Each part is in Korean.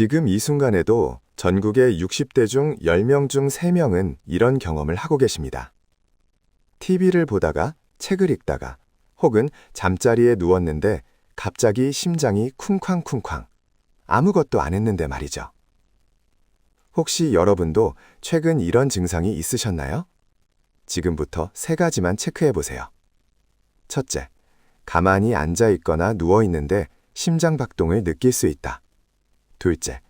지금 이 순간에도 전국의 60대 중 10명 중 3명은 이런 경험을 하고 계십니다. TV를 보다가 책을 읽다가 혹은 잠자리에 누웠는데 갑자기 심장이 쿵쾅쿵쾅. 아무것도 안 했는데 말이죠. 혹시 여러분도 최근 이런 증상이 있으셨나요? 지금부터 세 가지만 체크해 보세요. 첫째, 가만히 앉아 있거나 누워 있는데 심장 박동을 느낄 수 있다. 둘째,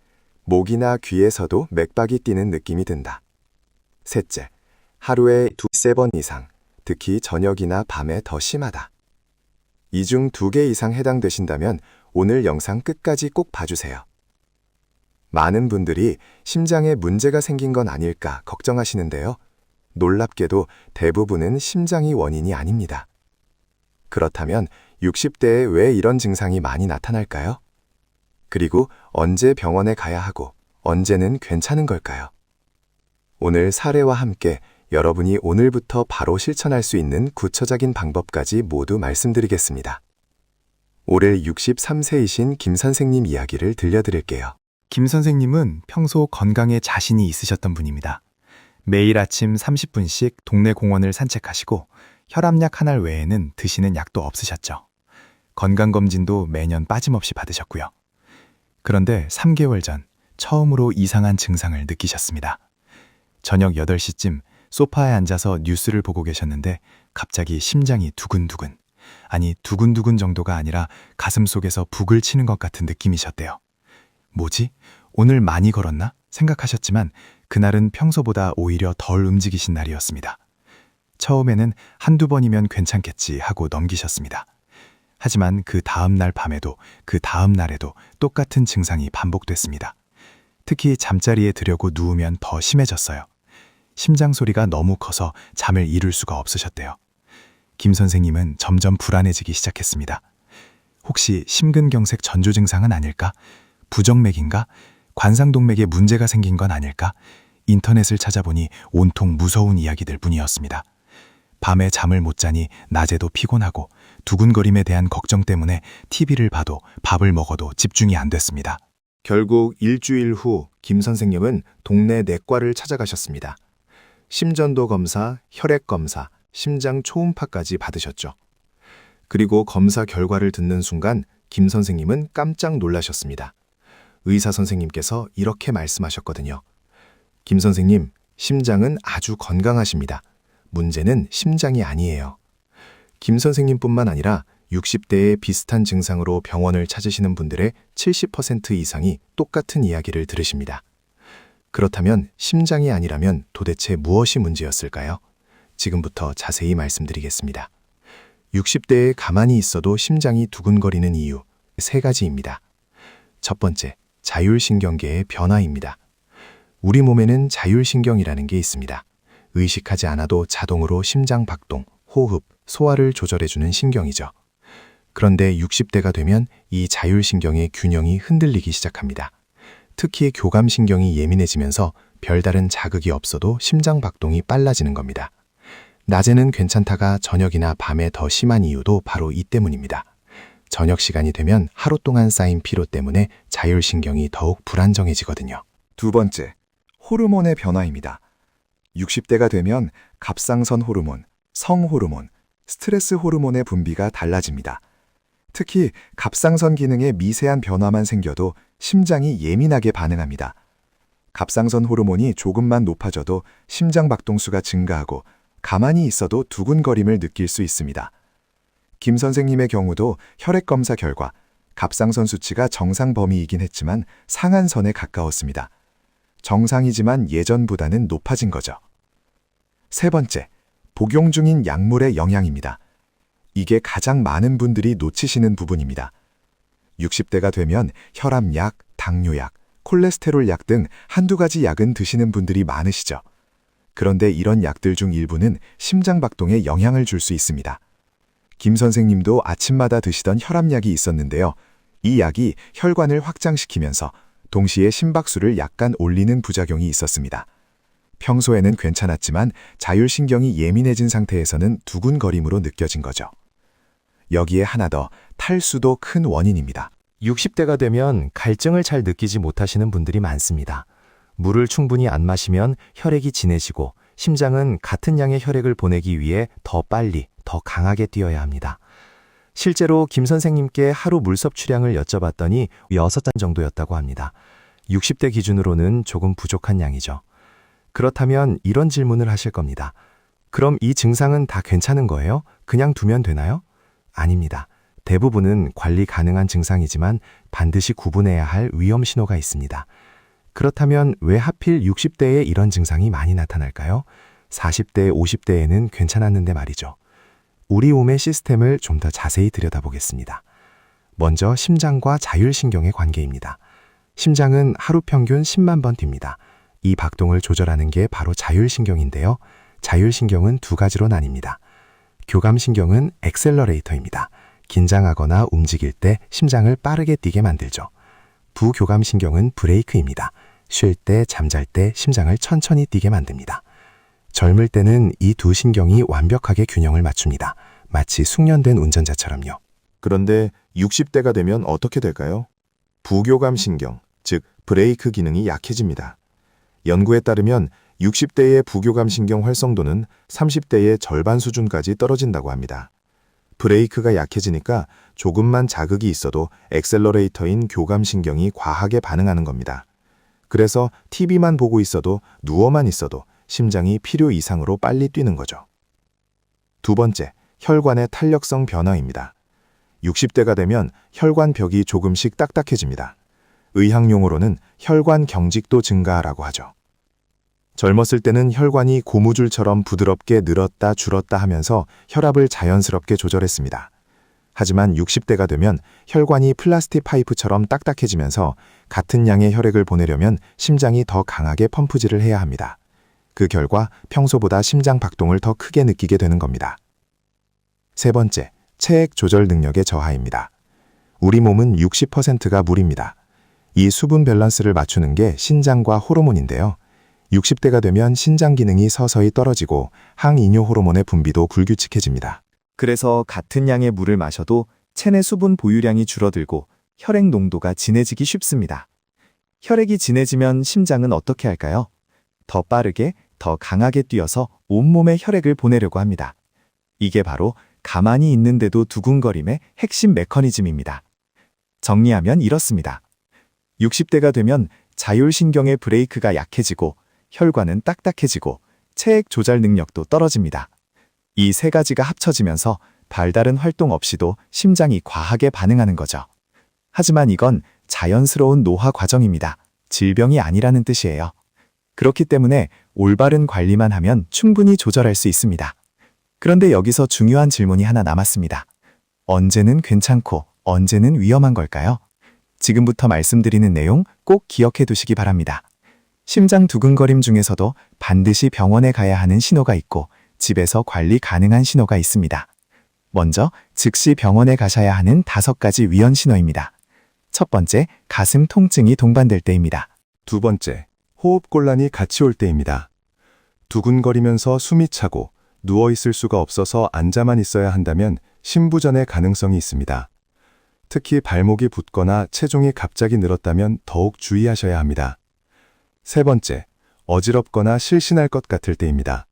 목이나 귀에서도 맥박이 뛰는 느낌이 든다. 셋째, 하루에 두세 번 이상, 특히 저녁이나 밤에 더 심하다. 이 중 두 개 이상 해당되신다면 오늘 영상 끝까지 꼭 봐주세요. 많은 분들이 심장에 문제가 생긴 건 아닐까 걱정하시는데요. 놀랍게도 대부분은 심장이 원인이 아닙니다. 그렇다면 60대에 왜 이런 증상이 많이 나타날까요? 그리고 언제 병원에 가야 하고 언제는 괜찮은 걸까요? 오늘 사례와 함께 여러분이 오늘부터 바로 실천할 수 있는 구체적인 방법까지 모두 말씀드리겠습니다. 올해 63세이신 김 선생님 이야기를 들려드릴게요. 김 선생님은 평소 건강에 자신이 있으셨던 분입니다. 매일 아침 30분씩 동네 공원을 산책하시고 혈압약 한 알 외에는 드시는 약도 없으셨죠. 건강검진도 매년 빠짐없이 받으셨고요. 그런데 3개월 전 처음으로 이상한 증상을 느끼셨습니다. 저녁 8시쯤 소파에 앉아서 뉴스를 보고 계셨는데 갑자기 심장이 두근두근, 아니 두근두근 정도가 아니라 가슴 속에서 북을 치는 것 같은 느낌이셨대요. 뭐지? 오늘 많이 걸었나? 생각하셨지만 그날은 평소보다 오히려 덜 움직이신 날이었습니다. 처음에는 한두 번이면 괜찮겠지 하고 넘기셨습니다. 하지만 그 다음 날 밤에도 그 다음 날에도 똑같은 증상이 반복됐습니다. 특히 잠자리에 들려고 누우면 더 심해졌어요. 심장 소리가 너무 커서 잠을 이룰 수가 없으셨대요. 김 선생님은 점점 불안해지기 시작했습니다. 혹시 심근경색 전조 증상은 아닐까? 부정맥인가? 관상동맥에 문제가 생긴 건 아닐까? 인터넷을 찾아보니 온통 무서운 이야기들 뿐이었습니다. 밤에 잠을 못 자니 낮에도 피곤하고 두근거림에 대한 걱정 때문에 TV를 봐도 밥을 먹어도 집중이 안 됐습니다. 결국 일주일 후 김 선생님은 동네 내과를 찾아가셨습니다. 심전도 검사, 혈액 검사, 심장 초음파까지 받으셨죠. 그리고 검사 결과를 듣는 순간 김 선생님은 깜짝 놀라셨습니다. 의사 선생님께서 이렇게 말씀하셨거든요. 김 선생님, 심장은 아주 건강하십니다. 문제는 심장이 아니에요. 김 선생님뿐만 아니라 60대의 비슷한 증상으로 병원을 찾으시는 분들의 70% 이상이 똑같은 이야기를 들으십니다. 그렇다면 심장이 아니라면 도대체 무엇이 문제였을까요? 지금부터 자세히 말씀드리겠습니다. 60대에 가만히 있어도 심장이 두근거리는 이유 세 가지입니다. 첫 번째, 자율신경계의 변화입니다. 우리 몸에는 자율신경이라는 게 있습니다. 의식하지 않아도 자동으로 심장 박동, 호흡, 소화를 조절해주는 신경이죠. 그런데 60대가 되면 이 자율신경의 균형이 흔들리기 시작합니다. 특히 교감신경이 예민해지면서 별다른 자극이 없어도 심장 박동이 빨라지는 겁니다. 낮에는 괜찮다가 저녁이나 밤에 더 심한 이유도 바로 이 때문입니다. 저녁 시간이 되면 하루 동안 쌓인 피로 때문에 자율신경이 더욱 불안정해지거든요. 두 번째, 호르몬의 변화입니다. 60대가 되면 갑상선 호르몬, 성호르몬, 스트레스 호르몬의 분비가 달라집니다. 특히 갑상선 기능에 미세한 변화만 생겨도 심장이 예민하게 반응합니다. 갑상선 호르몬이 조금만 높아져도 심장 박동수가 증가하고 가만히 있어도 두근거림을 느낄 수 있습니다. 김 선생님의 경우도 혈액 검사 결과 갑상선 수치가 정상 범위이긴 했지만 상한선에 가까웠습니다. 정상이지만 예전보다는 높아진 거죠. 세 번째, 복용 중인 약물의 영향입니다. 이게 가장 많은 분들이 놓치시는 부분입니다. 60대가 되면 혈압약, 당뇨약, 콜레스테롤 약 등 한두 가지 약은 드시는 분들이 많으시죠. 그런데 이런 약들 중 일부는 심장 박동에 영향을 줄 수 있습니다. 김 선생님도 아침마다 드시던 혈압약이 있었는데요. 이 약이 혈관을 확장시키면서 동시에 심박수를 약간 올리는 부작용이 있었습니다. 평소에는 괜찮았지만 자율신경이 예민해진 상태에서는 두근거림으로 느껴진 거죠. 여기에 하나 더 탈수도 큰 원인입니다. 60대가 되면 갈증을 잘 느끼지 못하시는 분들이 많습니다. 물을 충분히 안 마시면 혈액이 진해지고 심장은 같은 양의 혈액을 보내기 위해 더 빨리, 더 강하게 뛰어야 합니다. 실제로 김 선생님께 하루 물 섭취량을 여쭤봤더니 6잔 정도였다고 합니다. 60대 기준으로는 조금 부족한 양이죠. 그렇다면 이런 질문을 하실 겁니다. 그럼 이 증상은 다 괜찮은 거예요? 그냥 두면 되나요? 아닙니다. 대부분은 관리 가능한 증상이지만 반드시 구분해야 할 위험 신호가 있습니다. 그렇다면 왜 하필 60대에 이런 증상이 많이 나타날까요? 40대, 50대에는 괜찮았는데 말이죠. 우리 몸의 시스템을 좀 더 자세히 들여다보겠습니다. 먼저 심장과 자율신경의 관계입니다. 심장은 하루 평균 10만 번 뜁니다. 이 박동을 조절하는 게 바로 자율신경인데요. 자율신경은 두 가지로 나뉩니다. 교감신경은 엑셀러레이터입니다. 긴장하거나 움직일 때 심장을 빠르게 뛰게 만들죠. 부교감신경은 브레이크입니다. 쉴 때, 잠잘 때 심장을 천천히 뛰게 만듭니다. 젊을 때는 이 두 신경이 완벽하게 균형을 맞춥니다. 마치 숙련된 운전자처럼요. 그런데 60대가 되면 어떻게 될까요? 부교감 신경, 즉 브레이크 기능이 약해집니다. 연구에 따르면 60대의 부교감 신경 활성도는 30대의 절반 수준까지 떨어진다고 합니다. 브레이크가 약해지니까 조금만 자극이 있어도 엑셀러레이터인 교감 신경이 과하게 반응하는 겁니다. 그래서 TV만 보고 있어도 누워만 있어도 심장이 필요 이상으로 빨리 뛰는 거죠. 두 번째, 혈관의 탄력성 변화입니다. 60대가 되면 혈관 벽이 조금씩 딱딱해집니다. 의학용어로는 혈관 경직도 증가라고 하죠. 젊었을 때는 혈관이 고무줄처럼 부드럽게 늘었다 줄었다 하면서 혈압을 자연스럽게 조절했습니다. 하지만 60대가 되면 혈관이 플라스틱 파이프처럼 딱딱해지면서 같은 양의 혈액을 보내려면 심장이 더 강하게 펌프질을 해야 합니다. 그 결과 평소보다 심장 박동을 더 크게 느끼게 되는 겁니다. 세 번째, 체액 조절 능력의 저하입니다. 우리 몸은 60%가 물입니다. 이 수분 밸런스를 맞추는 게 신장과 호르몬인데요. 60대가 되면 신장 기능이 서서히 떨어지고 항이뇨 호르몬의 분비도 불규칙해집니다. 그래서 같은 양의 물을 마셔도 체내 수분 보유량이 줄어들고 혈액 농도가 진해지기 쉽습니다. 혈액이 진해지면 심장은 어떻게 할까요? 더 빠르게, 더 강하게 뛰어서 온몸에 혈액을 보내려고 합니다. 이게 바로 가만히 있는데도 두근거림의 핵심 메커니즘입니다. 정리하면 이렇습니다. 60대가 되면 자율신경의 브레이크가 약해지고 혈관은 딱딱해지고 체액 조절 능력도 떨어집니다. 이 세 가지가 합쳐지면서 발다른 활동 없이도 심장이 과하게 반응하는 거죠. 하지만 이건 자연스러운 노화 과정입니다. 질병이 아니라는 뜻이에요. 그렇기 때문에 올바른 관리만 하면 충분히 조절할 수 있습니다. 그런데 여기서 중요한 질문이 하나 남았습니다. 언제는 괜찮고 언제는 위험한 걸까요? 지금부터 말씀드리는 내용 꼭 기억해 두시기 바랍니다. 심장 두근거림 중에서도 반드시 병원에 가야 하는 신호가 있고 집에서 관리 가능한 신호가 있습니다. 먼저 즉시 병원에 가셔야 하는 다섯 가지 위험 신호입니다. 첫 번째, 가슴 통증이 동반될 때입니다. 두 번째, 호흡곤란이 같이 올 때입니다. 두근거리면서 숨이 차고 누워 있을 수가 없어서 앉아만 있어야 한다면 심부전의 가능성이 있습니다. 특히 발목이 붓거나 체중이 갑자기 늘었다면 더욱 주의하셔야 합니다. 세 번째, 어지럽거나 실신할 것 같을 때입니다.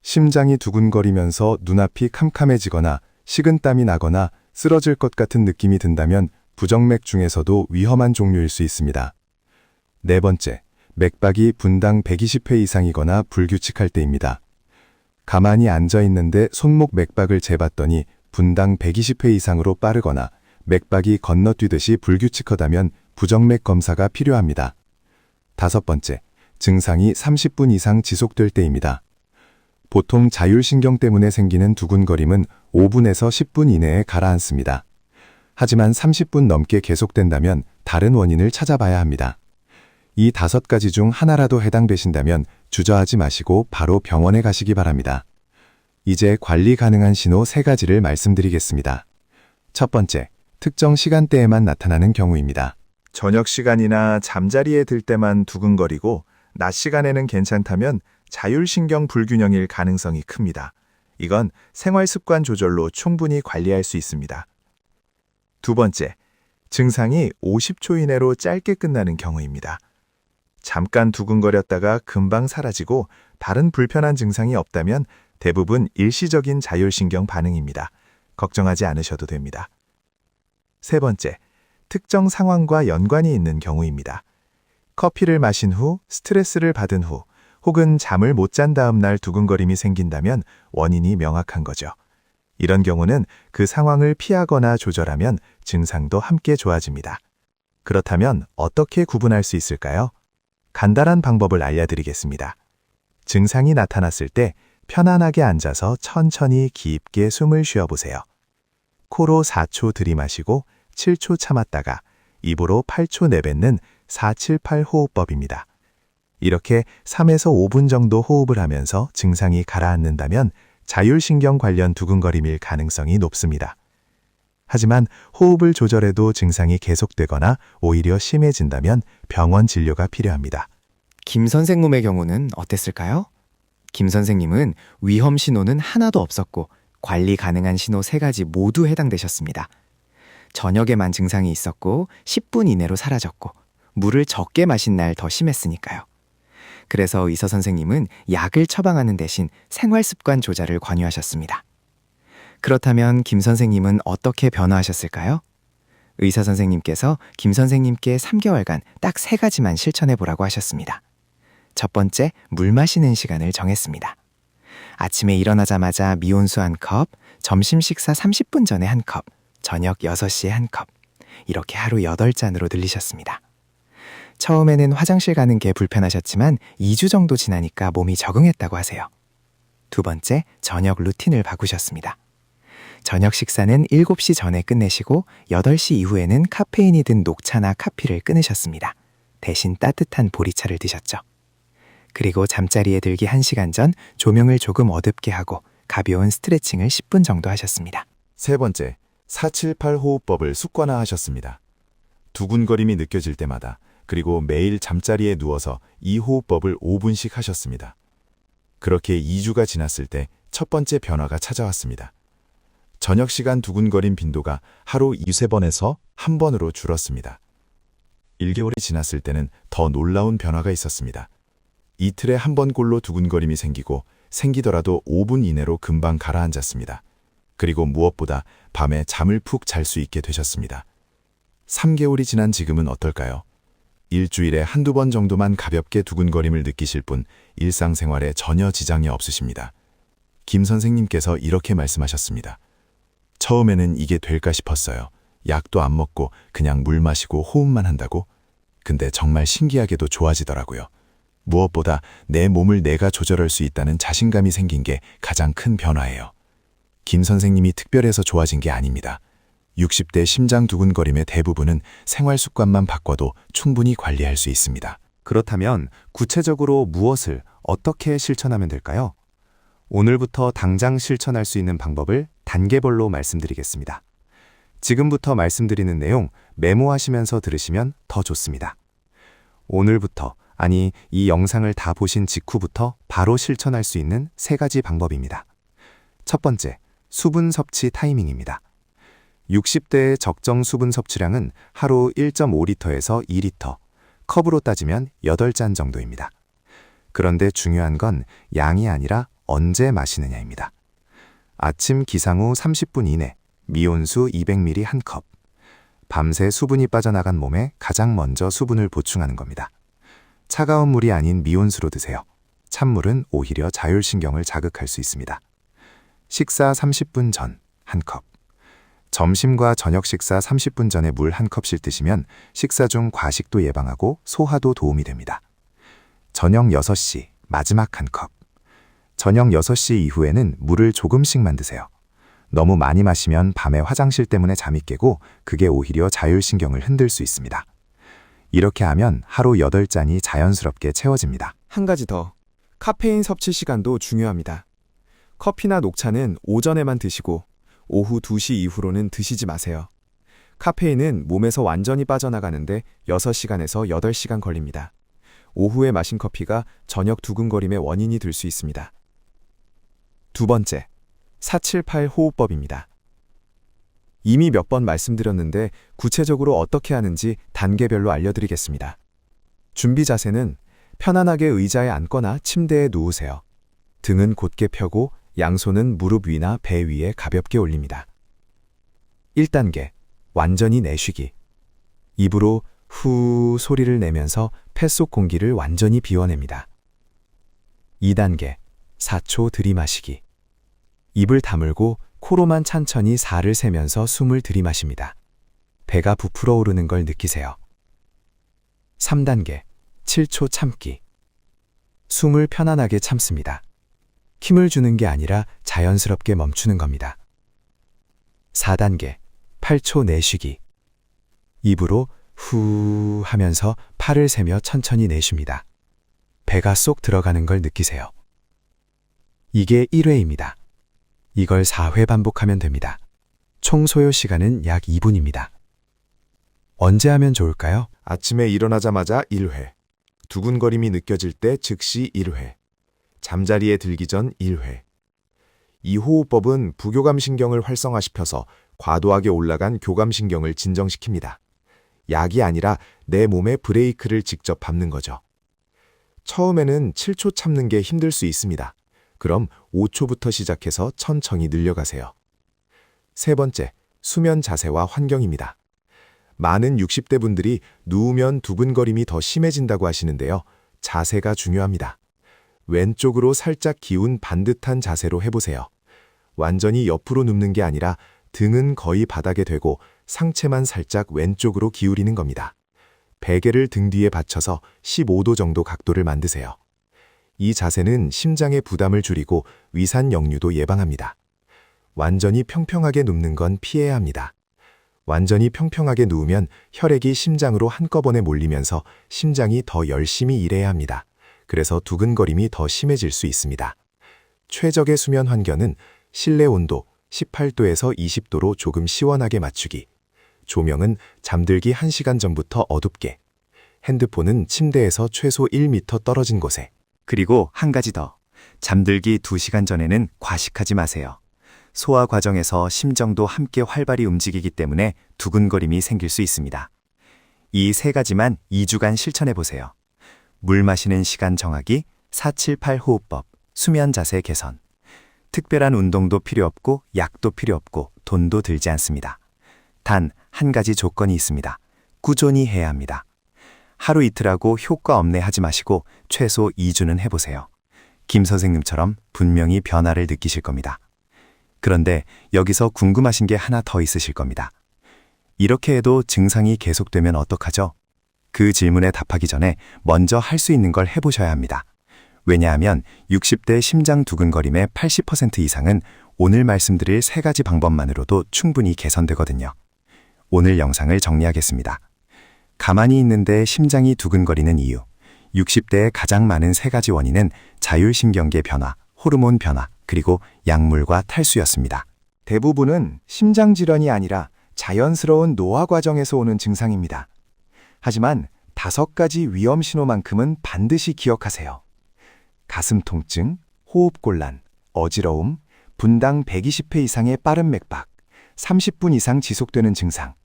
심장이 두근거리면서 눈앞이 캄캄해지거나 식은땀이 나거나 쓰러질 것 같은 느낌이 든다면 부정맥 중에서도 위험한 종류일 수 있습니다. 네 번째, 맥박이 분당 120회 이상이거나 불규칙할 때입니다. 가만히 앉아 있는데 손목 맥박을 재봤더니 분당 120회 이상으로 빠르거나 맥박이 건너뛰듯이 불규칙하다면 부정맥 검사가 필요합니다. 다섯 번째, 증상이 30분 이상 지속될 때입니다. 보통 자율신경 때문에 생기는 두근거림은 5분에서 10분 이내에 가라앉습니다. 하지만 30분 넘게 계속된다면 다른 원인을 찾아봐야 합니다. 이 다섯 가지 중 하나라도 해당되신다면 주저하지 마시고 바로 병원에 가시기 바랍니다. 이제 관리 가능한 신호 세 가지를 말씀드리겠습니다. 첫 번째, 특정 시간대에만 나타나는 경우입니다. 저녁 시간이나 잠자리에 들 때만 두근거리고 낮 시간에는 괜찮다면 자율신경 불균형일 가능성이 큽니다. 이건 생활 습관 조절로 충분히 관리할 수 있습니다. 두 번째, 증상이 50초 이내로 짧게 끝나는 경우입니다. 잠깐 두근거렸다가 금방 사라지고 다른 불편한 증상이 없다면 대부분 일시적인 자율신경 반응입니다. 걱정하지 않으셔도 됩니다. 세 번째, 특정 상황과 연관이 있는 경우입니다. 커피를 마신 후, 스트레스를 받은 후, 혹은 잠을 못 잔 다음 날 두근거림이 생긴다면 원인이 명확한 거죠. 이런 경우는 그 상황을 피하거나 조절하면 증상도 함께 좋아집니다. 그렇다면 어떻게 구분할 수 있을까요? 간단한 방법을 알려드리겠습니다. 증상이 나타났을 때 편안하게 앉아서 천천히 깊게 숨을 쉬어보세요. 코로 4초 들이마시고 7초 참았다가 입으로 8초 내뱉는 478 호흡법입니다. 이렇게 3에서 5분 정도 호흡을 하면서 증상이 가라앉는다면 자율신경 관련 두근거림일 가능성이 높습니다. 하지만 호흡을 조절해도 증상이 계속되거나 오히려 심해진다면 병원 진료가 필요합니다. 김 선생님의 경우는 어땠을까요? 김 선생님은 위험 신호는 하나도 없었고 관리 가능한 신호 세 가지 모두 해당되셨습니다. 저녁에만 증상이 있었고 10분 이내로 사라졌고 물을 적게 마신 날 더 심했으니까요. 그래서 의사 선생님은 약을 처방하는 대신 생활 습관 조절을 권유하셨습니다. 그렇다면 김 선생님은 어떻게 변화하셨을까요? 의사 선생님께서 김 선생님께 3개월간 딱 세 가지만 실천해 보라고 하셨습니다. 첫 번째, 물 마시는 시간을 정했습니다. 아침에 일어나자마자 미온수 한 컵, 점심 식사 30분 전에 한 컵, 저녁 6시에 한 컵. 이렇게 하루 8잔으로 늘리셨습니다. 처음에는 화장실 가는 게 불편하셨지만 2주 정도 지나니까 몸이 적응했다고 하세요. 두 번째, 저녁 루틴을 바꾸셨습니다. 저녁 식사는 7시 전에 끝내시고 8시 이후에는 카페인이 든 녹차나 카피를 끊으셨습니다. 대신 따뜻한 보리차를 드셨죠. 그리고 잠자리에 들기 1시간 전 조명을 조금 어둡게 하고 가벼운 스트레칭을 10분 정도 하셨습니다. 세 번째, 478 호흡법을 습관화하셨습니다. 두근거림이 느껴질 때마다 그리고 매일 잠자리에 누워서 이 호흡법을 5분씩 하셨습니다. 그렇게 2주가 지났을 때 첫 번째 변화가 찾아왔습니다. 저녁 시간 두근거림 빈도가 하루 2-3번에서 1번으로 줄었습니다. 1개월이 지났을 때는 더 놀라운 변화가 있었습니다. 이틀에 한 번 꼴로 두근거림이 생기고 생기더라도 5분 이내로 금방 가라앉았습니다. 그리고 무엇보다 밤에 잠을 푹 잘 수 있게 되셨습니다. 3개월이 지난 지금은 어떨까요? 일주일에 한두 번 정도만 가볍게 두근거림을 느끼실 뿐 일상생활에 전혀 지장이 없으십니다. 김 선생님께서 이렇게 말씀하셨습니다. 처음에는 이게 될까 싶었어요. 약도 안 먹고 그냥 물 마시고 호흡만 한다고? 근데 정말 신기하게도 좋아지더라고요. 무엇보다 내 몸을 내가 조절할 수 있다는 자신감이 생긴 게 가장 큰 변화예요. 김 선생님이 특별해서 좋아진 게 아닙니다. 60대 심장 두근거림의 대부분은 생활 습관만 바꿔도 충분히 관리할 수 있습니다. 그렇다면 구체적으로 무엇을 어떻게 실천하면 될까요? 오늘부터 당장 실천할 수 있는 방법을 단계별로 말씀드리겠습니다. 지금부터 말씀드리는 내용 메모하시면서 들으시면 더 좋습니다. 오늘부터, 아니, 이 영상을 다 보신 직후부터 바로 실천할 수 있는 세 가지 방법입니다. 첫 번째, 수분 섭취 타이밍입니다. 60대의 적정 수분 섭취량은 하루 1.5리터에서 2리터, 컵으로 따지면 8잔 정도입니다. 그런데 중요한 건 양이 아니라 언제 마시느냐입니다. 아침 기상 후 30분 이내, 미온수 200ml 한 컵. 밤새 수분이 빠져나간 몸에 가장 먼저 수분을 보충하는 겁니다. 차가운 물이 아닌 미온수로 드세요. 찬물은 오히려 자율신경을 자극할 수 있습니다. 식사 30분 전 한 컵. 점심과 저녁 식사 30분 전에 물 한 컵씩 드시면 식사 중 과식도 예방하고 소화도 도움이 됩니다. 저녁 6시 마지막 한 컵. 저녁 6시 이후에는 물을 조금씩만 드세요. 너무 많이 마시면 밤에 화장실 때문에 잠이 깨고 그게 오히려 자율신경을 흔들 수 있습니다. 이렇게 하면 하루 8잔이 자연스럽게 채워집니다. 한 가지 더. 카페인 섭취 시간도 중요합니다. 커피나 녹차는 오전에만 드시고 오후 2시 이후로는 드시지 마세요. 카페인은 몸에서 완전히 빠져나가는데 6시간에서 8시간 걸립니다. 오후에 마신 커피가 저녁 두근거림의 원인이 될 수 있습니다. 두 번째, 478 호흡법입니다. 이미 몇 번 말씀드렸는데 구체적으로 어떻게 하는지 단계별로 알려드리겠습니다. 준비 자세는 편안하게 의자에 앉거나 침대에 누우세요. 등은 곧게 펴고 양손은 무릎 위나 배 위에 가볍게 올립니다. 1단계. 완전히 내쉬기. 입으로 후 소리를 내면서 폐 속 공기를 완전히 비워냅니다. 2단계. 4초 들이마시기. 입을 다물고 코로만 천천히 4를 세면서 숨을 들이마십니다. 배가 부풀어 오르는 걸 느끼세요. 3단계. 7초 참기. 숨을 편안하게 참습니다. 힘을 주는 게 아니라 자연스럽게 멈추는 겁니다. 4단계. 8초 내쉬기. 입으로 후 하면서 팔을 세며 천천히 내쉽니다. 배가 쏙 들어가는 걸 느끼세요. 이게 1회입니다. 이걸 4회 반복하면 됩니다. 총 소요 시간은 약 2분입니다. 언제 하면 좋을까요? 아침에 일어나자마자 1회. 두근거림이 느껴질 때 즉시 1회. 잠자리에 들기 전 1회. 이 호흡법은 부교감 신경을 활성화시켜서 과도하게 올라간 교감 신경을 진정시킵니다. 약이 아니라 내 몸에 브레이크를 직접 밟는 거죠. 처음에는 7초 참는 게 힘들 수 있습니다. 그럼 5초부터 시작해서 천천히 늘려가세요. 세 번째, 수면 자세와 환경입니다. 많은 60대 분들이 누우면 두근거림이 더 심해진다고 하시는데요. 자세가 중요합니다. 왼쪽으로 살짝 기운 반듯한 자세로 해보세요. 완전히 옆으로 눕는 게 아니라 등은 거의 바닥에 되고 상체만 살짝 왼쪽으로 기울이는 겁니다. 베개를 등 뒤에 받쳐서 15도 정도 각도를 만드세요. 이 자세는 심장의 부담을 줄이고 위산 역류도 예방합니다. 완전히 평평하게 눕는 건 피해야 합니다. 완전히 평평하게 누우면 혈액이 심장으로 한꺼번에 몰리면서 심장이 더 열심히 일해야 합니다. 그래서 두근거림이 더 심해질 수 있습니다. 최적의 수면 환경은 실내 온도 18도에서 20도로 조금 시원하게 맞추기. 조명은 잠들기 1시간 전부터 어둡게. 핸드폰은 침대에서 최소 1m 떨어진 곳에. 그리고 한 가지 더. 잠들기 2시간 전에는 과식하지 마세요. 소화 과정에서 심정도 함께 활발히 움직이기 때문에 두근거림이 생길 수 있습니다. 이 세 가지만 2주간 실천해 보세요. 물 마시는 시간 정하기, 478 호흡법, 수면 자세 개선. 특별한 운동도 필요 없고 약도 필요 없고 돈도 들지 않습니다. 단 한 가지 조건이 있습니다. 꾸준히 해야 합니다. 하루 이틀하고 효과 없네 하지 마시고 최소 2주는 해보세요. 김 선생님처럼 분명히 변화를 느끼실 겁니다. 그런데 여기서 궁금하신 게 하나 더 있으실 겁니다. 이렇게 해도 증상이 계속되면 어떡하죠? 그 질문에 답하기 전에 먼저 할 수 있는 걸 해보셔야 합니다. 왜냐하면 60대 심장 두근거림의 80% 이상은 오늘 말씀드릴 세 가지 방법만으로도 충분히 개선되거든요. 오늘 영상을 정리하겠습니다. 가만히 있는데 심장이 두근거리는 이유. 60대에 가장 많은 세 가지 원인은 자율신경계 변화, 호르몬 변화, 그리고 약물과 탈수였습니다. 대부분은 심장 질환이 아니라 자연스러운 노화 과정에서 오는 증상입니다. 하지만 다섯 가지 위험 신호만큼은 반드시 기억하세요. 가슴 통증, 호흡 곤란, 어지러움, 분당 120회 이상의 빠른 맥박, 30분 이상 지속되는 증상.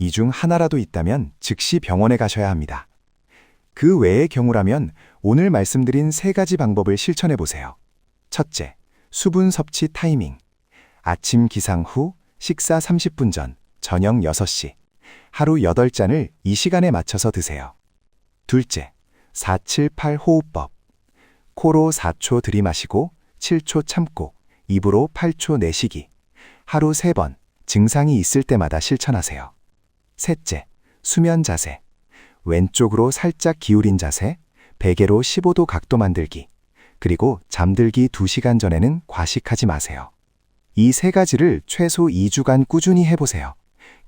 이 중 하나라도 있다면 즉시 병원에 가셔야 합니다. 그 외의 경우라면 오늘 말씀드린 세 가지 방법을 실천해 보세요. 첫째, 수분 섭취 타이밍. 아침 기상 후, 식사 30분 전, 저녁 6시. 하루 8잔을 이 시간에 맞춰서 드세요. 둘째, 478 호흡법. 코로 4초 들이마시고 7초 참고 입으로 8초 내쉬기. 하루 3번 증상이 있을 때마다 실천하세요. 셋째, 수면 자세. 왼쪽으로 살짝 기울인 자세, 베개로 15도 각도 만들기. 그리고 잠들기 2시간 전에는 과식하지 마세요. 이 세 가지를 최소 2주간 꾸준히 해보세요.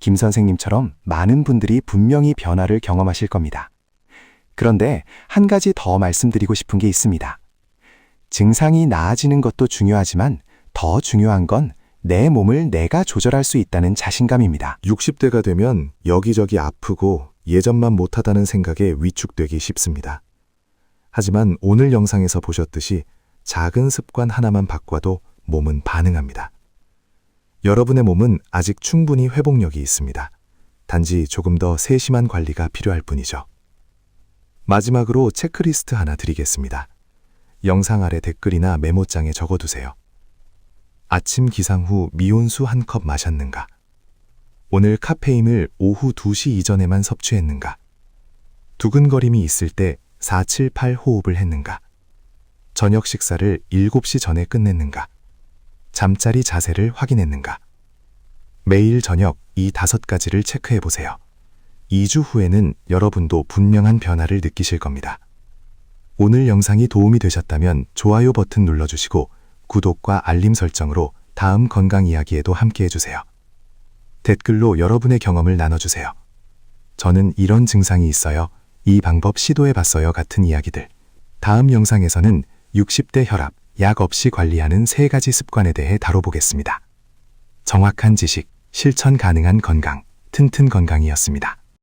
김 선생님처럼 많은 분들이 분명히 변화를 경험하실 겁니다. 그런데 한 가지 더 말씀드리고 싶은 게 있습니다. 증상이 나아지는 것도 중요하지만 더 중요한 건 내 몸을 내가 조절할 수 있다는 자신감입니다. 60대가 되면 여기저기 아프고 예전만 못하다는 생각에 위축되기 쉽습니다. 하지만 오늘 영상에서 보셨듯이 작은 습관 하나만 바꿔도 몸은 반응합니다. 여러분의 몸은 아직 충분히 회복력이 있습니다. 단지 조금 더 세심한 관리가 필요할 뿐이죠. 마지막으로 체크리스트 하나 드리겠습니다. 영상 아래 댓글이나 메모장에 적어두세요. 아침 기상 후 미온수 한 컵 마셨는가? 오늘 카페인을 오후 2시 이전에만 섭취했는가? 두근거림이 있을 때 4, 7, 8 호흡을 했는가? 저녁 식사를 7시 전에 끝냈는가? 잠자리 자세를 확인했는가? 매일 저녁 이 다섯 가지를 체크해 보세요. 2주 후에는 여러분도 분명한 변화를 느끼실 겁니다. 오늘 영상이 도움이 되셨다면 좋아요 버튼 눌러주시고 구독과 알림 설정으로 다음 건강 이야기에도 함께 해주세요. 댓글로 여러분의 경험을 나눠주세요. 저는 이런 증상이 있어요. 이 방법 시도해 봤어요. 같은 이야기들. 다음 영상에서는 60대 혈압, 약 없이 관리하는 세 가지 습관에 대해 다뤄보겠습니다. 정확한 지식, 실천 가능한 건강, 튼튼 건강이었습니다.